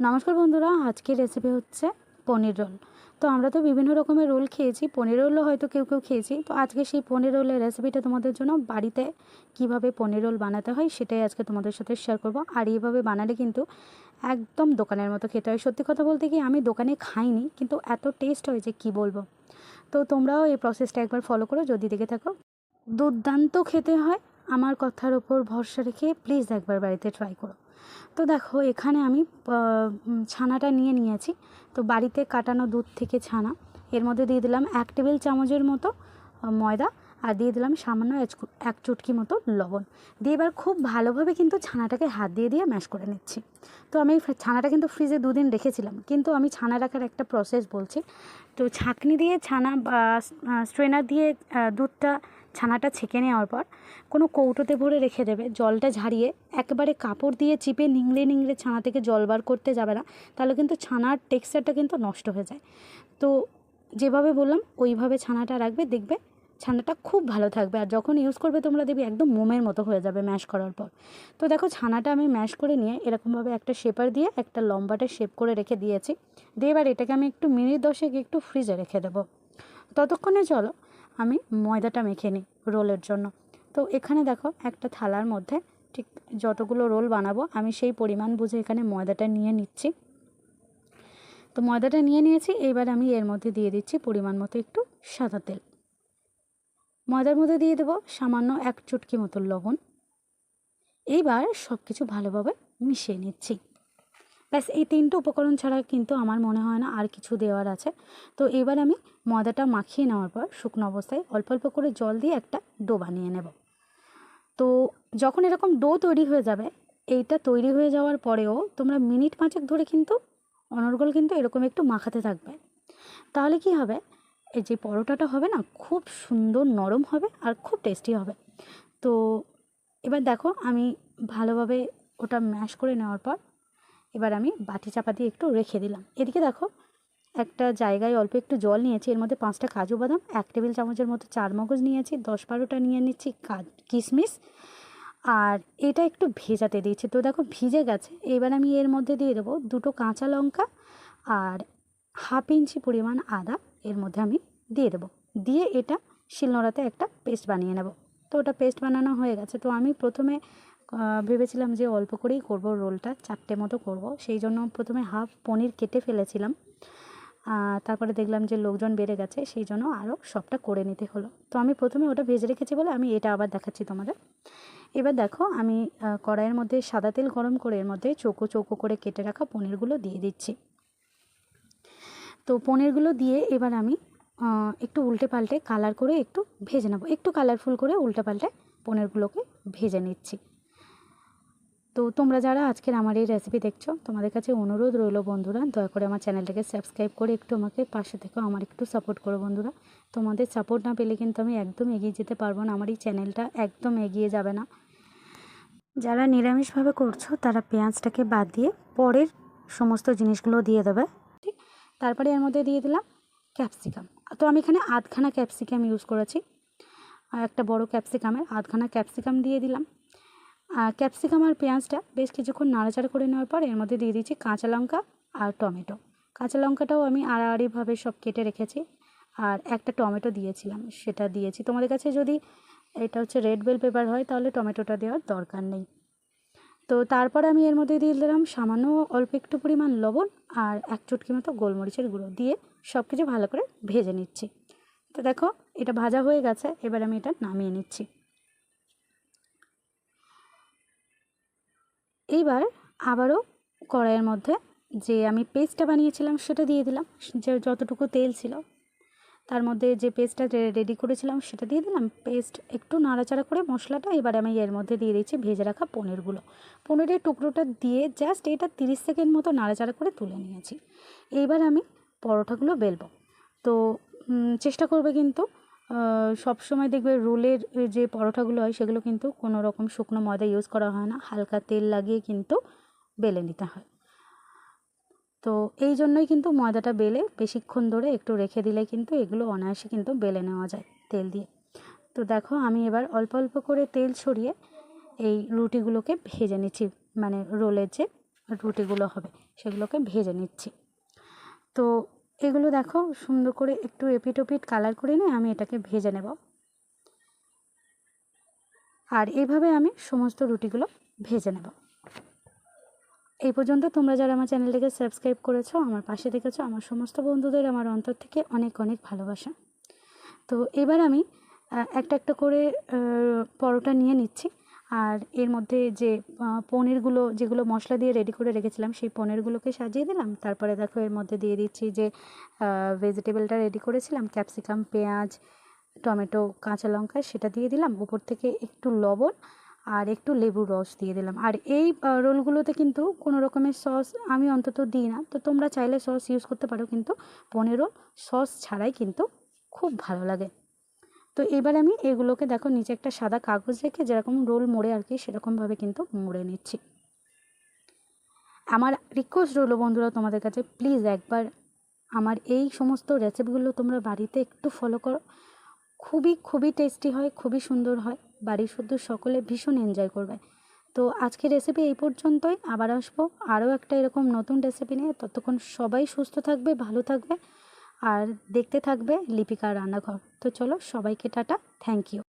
নমস্কার বন্ধুরা, আজকের রেসিপি হচ্ছে পনির রোল তো আমরা তো বিভিন্ন রকমের রোল খেয়েছি, পনির রোলও হয়তো কেউ কেউ খেয়েছি। তো আজকে সেই পনির রোলের রেসিপিটা তোমাদের জন্য বাড়িতে কীভাবে পনির রোল বানাতে হয় সেটাই আজকে তোমাদের সাথে শেয়ার করব। আর এইভাবে বানালে কিন্তু একদম দোকানের মতো খেতে হয়। সত্যি কথা বলতে কি, আমি দোকানে খাইনি, কিন্তু এত টেস্ট হয়েছে কী বলব। তো তোমরাও এই প্রসেসটা একবার ফলো করো, যদি দেখে থাকো। দুর্দান্ত খেতে হয়। আমার কথার ওপর ভরসা রেখে প্লিজ একবার বাড়িতে ট্রাই করো। তো দেখো, এখানে আমি ছানাটা নিয়ে নিয়েছি। তো বাড়িতে কাটানো দুধ থেকে ছানা। এর মধ্যে দিয়ে দিলাম এক টেবিল চামচের মতো ময়দা আর দিয়ে দিলাম সামান্য এক চুটকি মতো লবণ। দিয়ে এবার খুব ভালোভাবে কিন্তু ছানাটাকে হাত দিয়ে দিয়ে ম্যাশ করে নিচ্ছি। তো আমি ছানাটা কিন্তু ফ্রিজে দুদিন রেখেছিলাম। কিন্তু আমি ছানা রাখার একটা প্রসেস বলছি। তো ছাঁকনি দিয়ে ছানা বা স্ট্রেনার দিয়ে দুধটা ছানাটা ছেঁকে নেওয়ার পর কোনো কৌটোতে ভরে রেখে দেবে। জলটা ঝারিয়ে একবারে কাপড় দিয়ে চিপে নিংড়ে নিংড়ে ছানা থেকে জল বার করতে যাবে না, তাহলে কিন্তু ছানার টেক্সচারটা কিন্তু নষ্ট হয়ে যায়। তো যেভাবে বললাম, ওইভাবে ছানাটা রাখবে, দেখবে ছানাটা খুব ভালো থাকবে। আর যখন ইউজ করবে তোমরা দেখবে একদম মোমের মতো হয়ে যাবে ম্যাশ করার পর। তো দেখো, ছানাটা আমি ম্যাশ করে নিয়ে এরকমভাবে একটা শেপার দিয়ে একটা লম্বাটা শেপ করে রেখে দিয়েছি। দিয়ে এবার এটাকে আমি একটু মিনিট দশেক একটু ফ্রিজে রেখে দেবো। ততক্ষণে চলো আমি ময়দাটা মেখে নিই রোলের জন্য। তো এখানে দেখো একটা থালার মধ্যে ঠিক যতগুলো রোল বানাবো, আমি সেই পরিমাণ বুঝে এখানে ময়দাটা নিয়ে নিচ্ছি। তো ময়দাটা নিয়ে নিয়েছি, এবার আমি এর মধ্যে দিয়ে দিচ্ছি পরিমাণ মতো একটু সাদা তেল। ময়দার মধ্যে দিয়ে দেবো সামান্য এক চুটকি মতো লবণ। এইবার সব কিছু ভালোভাবে মিশিয়ে নিচ্ছি। ব্যাস, এই তিনটে উপকরণ ছাড়া কিন্তু আমার মনে হয় না আর কিছু দেওয়ার আছে। তো এবার আমি ময়দাটা মাখিয়ে নেওয়ার পর শুকনো অবস্থায় অল্প অল্প করে জল দিয়ে একটা ডো বানিয়ে নেব। তো যখন এরকম ডো তৈরি হয়ে যাবে, এইটা তৈরি হয়ে যাওয়ার পরেও তোমরা মিনিট পাঁচেক ধরে কিন্তু অনর্গল কিন্তু এরকম একটু মাখাতে থাকবে। তাহলে কি হবে? এই যে পরোটাটা হবে না, খুব সুন্দর নরম হবে আর খুব টেস্টি হবে। তো এবার দেখো আমি ভালোভাবে ওটা ম্যাশ করে নেওয়ার পর এবার আমি বাটি চাপা দিয়ে একটু রেখে দিলাম। এদিকে দেখো, একটা জায়গায় অল্প একটু জল নিয়েছি, এর মধ্যে পাঁচটা কাজু বাদাম, এক টেবিল চামচের মতো চার মগজ নিয়েছি, দশ বারোটা নিয়ে নিচ্ছি কিশমিশ, আর এটা একটু ভেজাতে দিয়েছি। তো দেখো, ভিজে গেছে। এবার আমি এর মধ্যে দিয়ে দেবো দুটো কাঁচা লঙ্কা আর হাফ ইঞ্চি পরিমাণ আদা, এর মধ্যে আমি দিয়ে দেবো। দিয়ে এটা শিলনোড়াতে একটা পেস্ট বানিয়ে নেব। তো ওটা পেস্ট বানানো হয়ে গেছে। তো আমি প্রথমে ভেবেছিলাম যে অল্প করেই করব রোলটা, চারটে মতো করব। সেই জন্য প্রথমে হাফ পনির কেটে ফেলেছিলাম। তারপরে দেখলাম যে লোকজন বেড়ে গেছে, সেই জন্য আরও সবটা করে নিতে হলো। তো আমি প্রথমে ওটা ভেজে রেখেছি বলে আমি এটা আবার দেখাচ্ছি তোমাদের। এবার দেখো, আমি কড়াইয়ের মধ্যে সাদা তেল গরম করে এর মধ্যে চৌকো চৌকো করে কেটে রাখা পনিরগুলো দিয়ে দিচ্ছি। তো পনিরগুলো দিয়ে এবার আমি একটু উল্টে পাল্টে কালার করে একটু ভেজে নেব। একটু কালারফুল করে উল্টে পাল্টে পনিরগুলোকে ভেজে নিচ্ছি। তো তোমরা যারা আজকের আমার এই রেসিপি দেখছ, তোমাদের কাছে অনুরোধ রইল বন্ধুরা, দয়া করে আমার চ্যানেলটাকে সাবস্ক্রাইব করে একটু আমাকে পাশে থেকেও আমার একটু সাপোর্ট করো বন্ধুরা। তোমাদের সাপোর্ট না পেলে কিন্তু আমি একদম এগিয়ে যেতে পারব না, আমার এই চ্যানেলটা একদম এগিয়ে যাবে না। যারা নিরামিষভাবে করছ, তারা পেঁয়াজটাকে বাদ দিয়ে পরের সমস্ত জিনিসগুলো দিয়ে দেবে। ঠিক তারপরে এর মধ্যে দিয়ে দিলাম ক্যাপসিকাম তো আমি এখানে আধখানা ক্যাপসিকাম ইউজ করেছি। আর একটা বড় ক্যাপসিকামের আধখানা ক্যাপসিকাম দিয়ে দিলাম। ক্যাপসিকাম আর পেঁয়াজটা বেশ কিছুক্ষণ নাড়াচাড়া করে নেওয়ার পর এর মধ্যে দিয়ে দিচ্ছি কাঁচা লঙ্কা আর টমেটো। কাঁচা লঙ্কাটাও আমি আড়াআড়িভাবে সব কেটে রেখেছি আর একটা টমেটো দিয়েছিলাম, সেটা দিয়েছি। তোমাদের কাছে যদি এটা হচ্ছে রেড বেল পেপার হয়, তাহলে টমেটোটা দেওয়ার দরকার নেই। তো তারপর আমি এর মধ্যে দিয়ে দিলাম সামান্য অল্প একটু পরিমাণ লবণ আর এক চুটকি মতো গোলমরিচের গুঁড়ো দিয়ে সব কিছু ভালো করে ভেজে নিচ্ছি। তো দেখো, এটা ভাজা হয়ে গেছে, এবার আমি এটা নামিয়ে নিচ্ছি। এইবার আবারও কড়াইয়ের মধ্যে যে আমি পেস্টটা বানিয়েছিলাম সেটা দিয়ে দিলাম, যে যতটুকু তেল ছিল, তার মধ্যে যে পেস্টটা রেডি করেছিলাম সেটা দিয়ে দিলাম। পেস্ট একটু নাড়াচাড়া করে মশলাটা এবার আমি এর মধ্যে দিয়ে দিচ্ছি ভেজে রাখা পনিরগুলো। পনিরের টুকরোটা দিয়ে জাস্ট এটা তিরিশ সেকেন্ড মতো নাড়াচাড়া করে তুলে নিয়েছি। এইবার আমি পরোটাগুলো বেলবো। তো চেষ্টা করবে কিন্তু সব সময় দেখবে রোলের যে পরোটাগুলো হয়, সেগুলো কিন্তু কোনো রকম শুকনো ময়দা ইউজ করা হয় না। হালকা তেল লাগিয়ে কিন্তু বেলে নিতে হয়। তো এই জন্যই কিন্তু ময়দাটা বেলে বেশিক্ষণ ধরে একটু রেখে দিলে কিন্তু এগুলো অনায়াসে কিন্তু বেলে নেওয়া যায় তেল দিয়ে। তো দেখো, আমি এবার অল্প অল্প করে তেল ছড়িয়ে এই রুটিগুলোকে ভেজে নিচ্ছি। মানে রোলের যে রুটিগুলো হবে, সেগুলোকে ভেজে নিচ্ছি। তো এগুলো দেখো, সুন্দর করে একটু এপিট ওপিট কালার করে নিয়ে আমি এটাকে ভেজে নেব। আর এইভাবে আমি সমস্ত রুটিগুলো ভেজে নেব। এই পর্যন্ত তোমরা যারা আমার চ্যানেলটিকে সাবস্ক্রাইব করেছ, আমার পাশে দেখেছ, আমার সমস্ত বন্ধুদের আমার অন্তর থেকে অনেক অনেক ভালোবাসা। তো এবার আমি একটা একটা করে পরোটা নিয়ে নিচ্ছি। আর এর মধ্যে যে পনিরগুলো, যেগুলো মশলা দিয়ে রেডি করে রেখেছিলাম, সেই পনিরগুলোকে সাজিয়ে দিলাম। তারপরে দেখো, এর মধ্যে দিয়ে দিচ্ছি যে ভেজিটেবলটা রেডি করেছিলাম। ক্যাপসিকাম পেঁয়াজ, টমেটো, কাঁচা লঙ্কা, সেটা দিয়ে দিলাম। উপর থেকে একটু লবণ আর একটু লেবুর রস দিয়ে দিলাম। আর এই রোলগুলোতে কিন্তু কোনো রকমের সস আমি অন্তত দিই না। তো তোমরা চাইলে সস ইউজ করতে পারো, কিন্তু পনির সস ছাড়াই কিন্তু খুব ভালো লাগে। তো এবার আমি এগুলোকে দেখো, নিচে একটা সাদা কাগজ রেখে যেরকম রোল মোড়ে আর কি, সেরকমভাবে কিন্তু মুড়ে নিচ্ছি। আমার রিকোয়েস্ট রইল বন্ধুরা তোমাদের কাছে প্লিজ একবার আমার এই সমস্ত রেসিপিগুলো তোমরা বাড়িতে একটু ফলো করো। খুবই খুবই টেস্টি হয়, খুবই সুন্দর হয়, বাড়ির শুদ্ধ সকলে ভীষণ এনজয় করবে। তো আজকের রেসিপি এই পর্যন্তই, আবার আসব আরও একটা এরকম নতুন রেসিপি নিয়ে। ততক্ষণ সবাই সুস্থ থাকবে, ভালো থাকবে। আর দেখতে থাকবে লিপিকার রান্নাঘর। তো চলো সবাইকে টাটা থ্যাংক ইউ